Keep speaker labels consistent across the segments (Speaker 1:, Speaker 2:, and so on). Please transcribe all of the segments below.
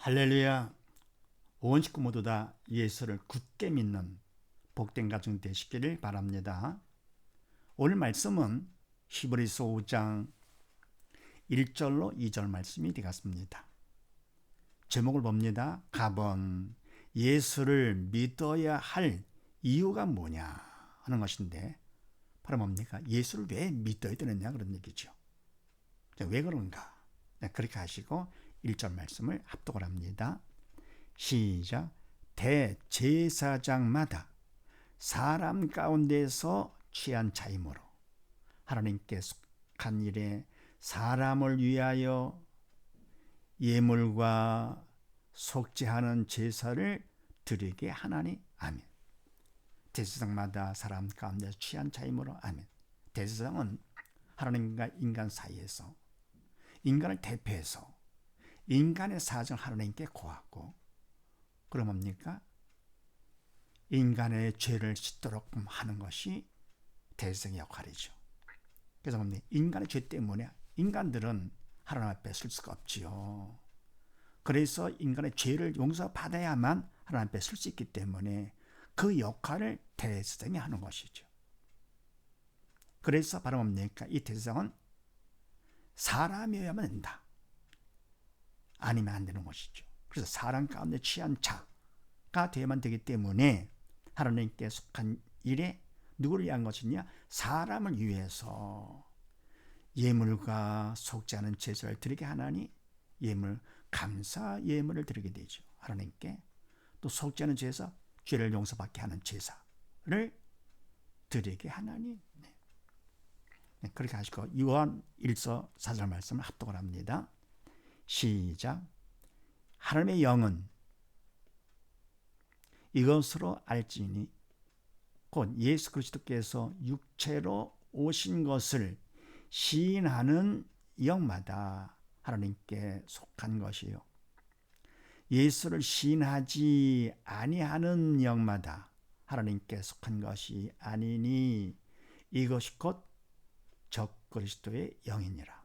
Speaker 1: 할렐루야. 온 식구 모두 다 예수를 굳게 믿는 복된 가정 되시기를 바랍니다. 오늘 말씀은 히브리서 5장 1절로 2절 말씀이 되겠습니다. 제목을 봅니다. 가번 예수를 믿어야 할 이유가 뭐냐 하는 것인데 바로 뭡니까? 예수를 왜 믿어야 되느냐 그런 얘기죠. 왜 그런가? 그렇게 하시고 1절 말씀을 합독을 합니다. 시작. 대제사장마다 사람 가운데서 취한 자임으로 하나님께 속한 일에 사람을 위하여 예물과 속죄하는 제사를 드리게 하나니 아멘. 대제사장마다 사람 가운데 취한 자임으로 아멘. 대제사장은 하나님과 인간 사이에서 인간을 대표해서 인간의 사정을 하나님께 고하고 그럼 뭡니까? 인간의 죄를 씻도록 하는 것이 대성의 역할이죠. 그래서 뭡니까? 인간의 죄 때문에 인간들은 하나님 앞에 설 수가 없지요. 그래서 인간의 죄를 용서받아야만 하나님 앞에 설 수 있기 때문에 그 역할을 대성이 하는 것이죠. 그래서 바로 뭡니까? 이 대성은 사람이어야만 된다. 아니면 안 되는 것이죠. 그래서 사람 가운데 취한 자가 되어야만 되기 때문에 하나님께 속한 일에 누구를 위한 것이냐? 사람을 위해서 예물과 속지 않은 제사를 드리게 하나니 예물 감사 예물을 드리게 되죠. 하나님께 또 속지 않은 제사 죄를 용서받게 하는 제사를 드리게 하나니 네. 네, 그렇게 하시고 요한 1서 4절 말씀을 합독을 합니다. 시작. 하나님의 영은 이것으로 알지니 곧 예수 그리스도께서 육체로 오신 것을 시인하는 영마다 하나님께 속한 것이요. 예수를 시인하지 아니하는 영마다 하나님께 속한 것이 아니니 이것이 곧 적그리스도의 영이니라.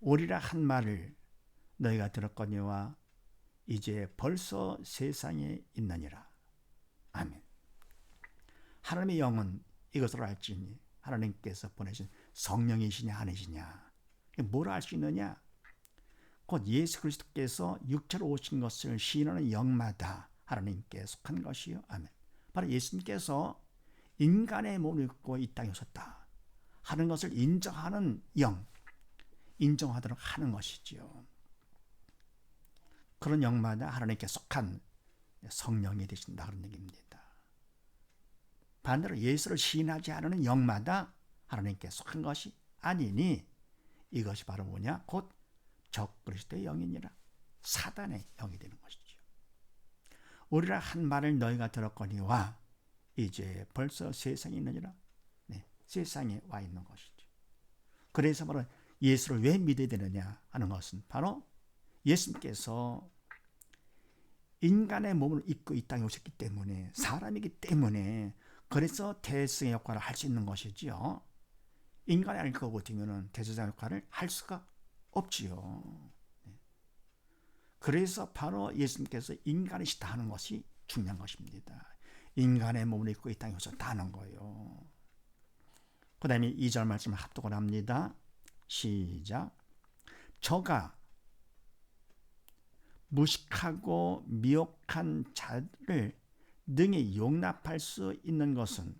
Speaker 1: 오리라 한 말을 너희가 들었거니와 이제 벌써 세상에 있느니라. 아멘. 하나님의 영은 이것을 알지니 하나님께서 보내신 성령이시냐 아니시냐. 뭘 알 수 있느냐? 곧 예수 그리스도께서 육체로 오신 것을 시인하는 영마다 하나님께 속한 것이요. 아멘. 바로 예수님께서 인간의 몸을 입고 이 땅에 오셨다 하는 것을 인정하는 영, 인정하도록 하는 것이지요. 그런 영마다 하나님께 속한 성령이 되신다 그런 얘기입니다. 반대로 예수를 시인하지 않는 영마다 하나님께 속한 것이 아니니 이것이 바로 뭐냐? 곧 적그리스도의 영이니라. 사단의 영이 되는 것이죠. 우리라 한 말을 너희가 들었거니와 이제 벌써 세상에 있느니라. 네, 세상에 와 있는 것이죠. 그래서 바로 예수를 왜 믿어야 되느냐 하는 것은 바로 예수님께서 인간의 몸을 입고 이 땅에 오셨기 때문에 사람이기 때문에 그래서 대승의 역할을 할 수 있는 것이지요. 인간이 아닐 거고 되면은 대제사 역할을 할 수가 없지요. 네. 그래서 바로 예수님께서 인간이시다 하는 것이 중요한 것입니다. 인간의 몸을 입고 이 땅에 오셨다는 거예요. 그 다음에 2절 말씀을 합독을 합니다. 시작. 저가 무식하고 미혹한 자를 능히 용납할 수 있는 것은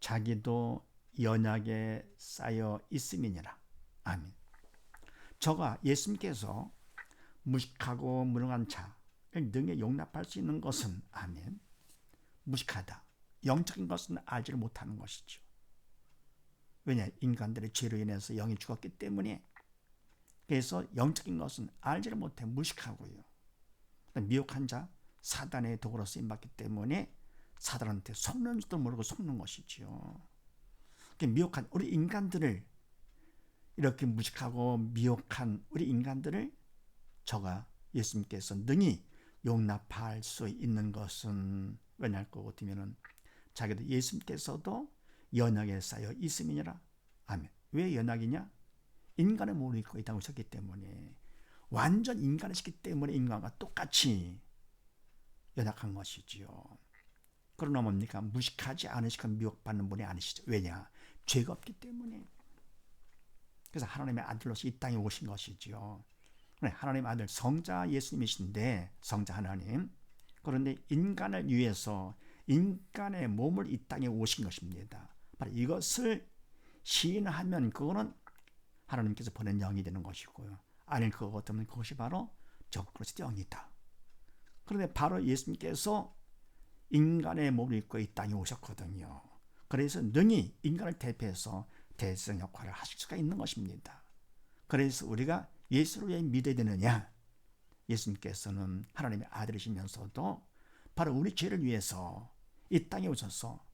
Speaker 1: 자기도 연약에 쌓여 있음이니라. 아멘. 저가 예수님께서 무식하고 무능한 자를 능히 용납할 수 있는 것은 아멘. 무식하다. 영적인 것은 알지를 못하는 것이죠. 왜냐? 인간들의 죄로 인해서 영이 죽었기 때문에 그래서 영적인 것은 알지를 못해 무식하고요. 미혹한 자, 사단의 도구로 쓰임받기 때문에 사단한테 속는 줄도 모르고 속는 것이지요. 미혹한 우리 인간들을 이렇게 무식하고 미혹한 우리 인간들을 저가 예수님께서 능히 용납할 수 있는 것은 왜냐할 거 같으면은 자기도 예수님께서도 연약에 쌓여 있음이니라. 아멘. 왜 연약이냐? 인간의 몸을 입고 이 땅에 오셨기 때문에 완전 인간이시기 때문에 인간과 똑같이 연약한 것이지요. 그러나 뭡니까? 무식하지 않으시고 미혹받는 분이 아니시죠. 왜냐? 죄가 없기 때문에. 그래서 하나님의 아들로서 이 땅에 오신 것이지요. 하나님의 아들 성자 예수님이신데 성자 하나님. 그런데 인간을 위해서 인간의 몸을 이 땅에 오신 것입니다. 바로 이것을 시인하면 그거는 하나님께서 보낸 영이 되는 것이고요. 아니 그것 같으면 그것이 바로 적그리스도 영이다. 그런데 바로 예수님께서 인간의 몸을 입고 이 땅에 오셨거든요. 그래서 능히 인간을 대표해서 대성 역할을 하실 수가 있는 것입니다. 그래서 우리가 예수를 왜 믿어야 되느냐? 예수님께서는 하나님의 아들이시면서도 바로 우리 죄를 위해서 이 땅에 오셔서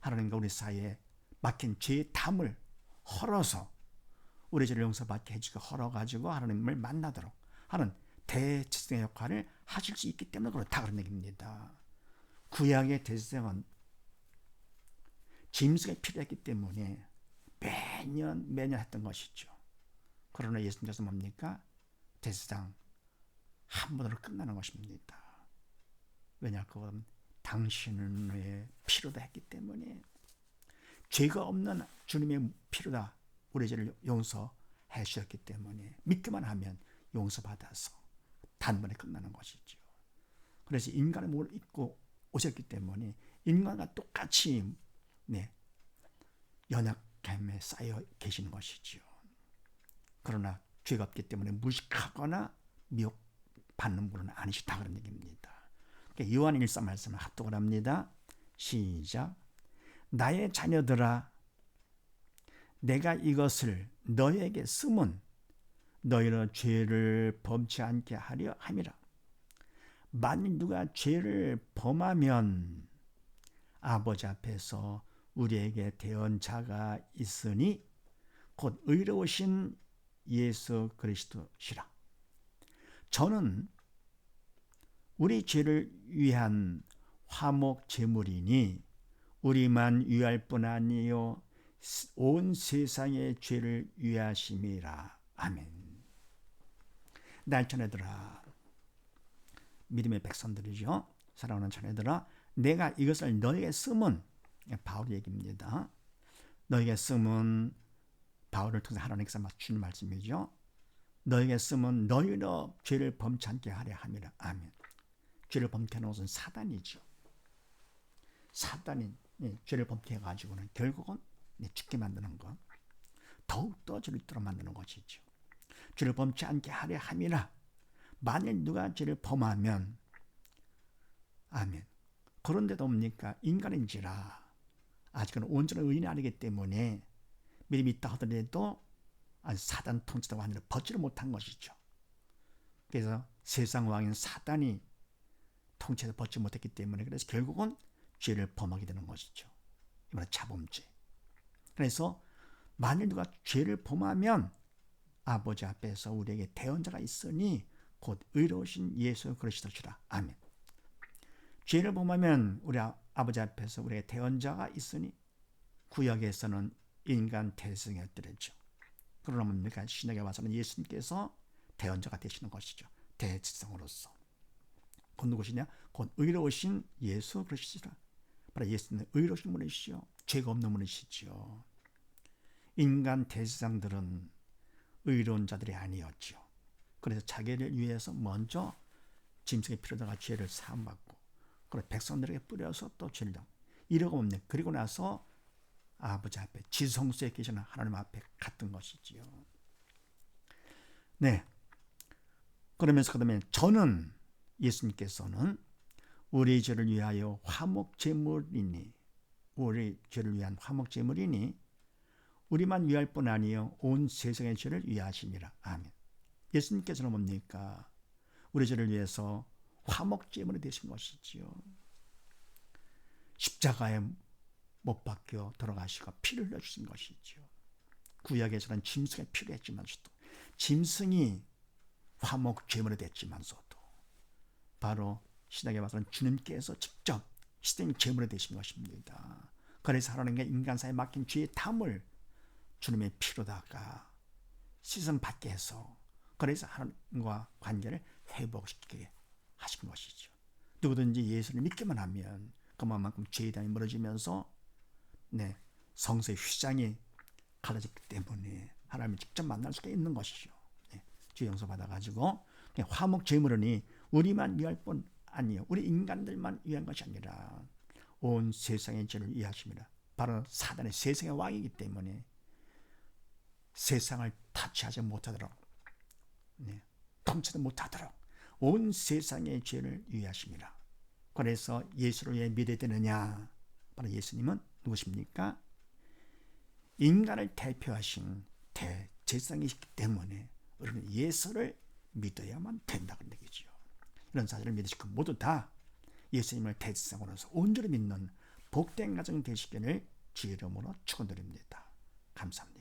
Speaker 1: 하나님과 우리 사이에 막힌 죄의 담을 헐어서 우리 죄를 용서받게 해주고 헐어가지고 하나님을 만나도록 하는 대지성의 역할을 하실 수 있기 때문에 그렇다 그런 얘기입니다. 구약의 대지성은 짐승이 필요했기 때문에 매년 매년 했던 것이죠. 그러나 예수님께서 뭡니까? 대지상 한 번으로 끝나는 것입니다. 왜냐 그건 당신의 피로다 했기 때문에 죄가 없는 주님의 피로다 우리 죄를 용서해 주셨기 때문에 믿기만 하면 용서받아서 단번에 끝나는 것이죠. 그래서 인간의 몸을 입고 오셨기 때문에 인간과 똑같이 네, 연약함에 쌓여 계시는 것이지요. 그러나 죄가 없기 때문에 무식하거나 미혹받는 분은 아니시다 그런 얘기입니다. 그러니까 요한 1사 말씀을 합독을 합니다. 시작. 나의 자녀들아 내가 이것을 너에게 쓰면 너희는 죄를 범치 않게 하려 함이라. 만일 누가 죄를 범하면 아버지 앞에서 우리에게 대언자가 있으니 곧 의로우신 예수 그리스도시라. 저는 우리 죄를 위한 화목 제물이니 우리만 위할 뿐 아니요 온 세상의 죄를 위하심이라. 아멘. 날 자네들아 믿음의 백성들이죠. 사랑하는 자네들아 내가 이것을 너에게 쓰면 바울 얘기입니다. 너에게 쓰면 바울을 통해 하나님께서 맞추는 말씀이죠. 너에게 쓰면 너희로 죄를 범치 않게 하려 함이라. 아멘. 죄를 범케 하는 것은 사단이죠. 사단이 죄를 범케 해가지고는 결국은 죽게 만드는 것. 더욱더 죄를 있도록 만드는 것이죠. 죄를 범치 않게 하려 함이라. 만일 누가 죄를 범하면 아멘. 그런데도 뭡니까? 인간인지라 아직은 온전한 의인이 아니기 때문에 믿음이 있다 하더라도 사단 통치도 완전히 벗지를 못한 것이죠. 그래서 세상 왕인 사단이 통치해서 벗지 못했기 때문에 그래서 결국은 죄를 범하게 되는 것이죠. 이번 자범죄. 그래서 만일 누가 죄를 범하면 아버지 앞에서 우리에게 대언자가 있으니 곧 의로우신 예수 그리스도시라. 아멘. 죄를 범하면 우리 아, 아버지 앞에서 우리의 대언자가 있으니 구약에서는 인간 대승이었더랬죠. 그러나 뭡니까? 신약에 와서는 예수님께서 대언자가 되시는 것이죠. 대지성으로서. 곧 누구시냐? 곧 의로우신 예수 그리스도라. 바로 예수는 의로우신 분이시죠. 죄가 없는 분이시죠. 인간 대지상들은 의로운 자들이 아니었죠. 그래서 자기를 위해서 먼저 짐승의 피로다가 죄를 사함받고 그리고 백성들에게 뿌려서 또 죄를 이러고 없네. 그리고 나서 아버지 앞에 지성소에 계시는 하나님 앞에 갔던 것이지요. 네. 그러면서 그다음에 저는 예수님께서는 우리 죄를 위하여 화목 제물이니 우리 죄를 위한 화목 제물이니 우리만 위할 뿐 아니요 온 세상의 죄를 위하시니라. 아멘. 예수님께서는 뭡니까? 우리 죄를 위해서 화목 제물이 되신 것이지요. 십자가에 못 박혀 돌아가시고 피를 흘려주신 것이지요. 구약에서는 짐승의 피를 했지만서도 짐승이 화목 제물이 됐지만서도 바로 신약에 와서는 주님께서 직접 희생 제물이 되신 것입니다. 그래서 하나님과 인간 사이에 막힌 죄의 탐을 주님의 피로다가 씻음 받게 해서 그래서 하나님과 관계를 회복시키게 하신 것이죠. 누구든지 예수를 믿기만 하면 그만큼 죄당이 멀어지면서 네, 성서의 휘장이 갈라졌기 때문에 하나님을 직접 만날 수가 있는 것이죠. 네, 주 용서 받아가지고 화목 제물은이 우리만 위할 뿐 아니요 우리 인간들만 위한 것이 아니라 온 세상의 죄를 위하십니다. 바로 사단의 세상의 왕이기 때문에 세상을 타치하지 못하도록 네, 통치도 못하도록 온 세상의 죄를 위하십니다. 그래서 예수를 왜 믿어야 되느냐? 바로 예수님은 누구십니까? 인간을 대표하신 대제사장이시기 때문에 우리는 예수를 믿어야만 된다는 얘기죠. 이런 사실을 믿으시고 모두 다 예수님을 대제사장으로서 온전히 믿는 복된 가정 되시기를 주의 이름으로 축원드립니다. 감사합니다.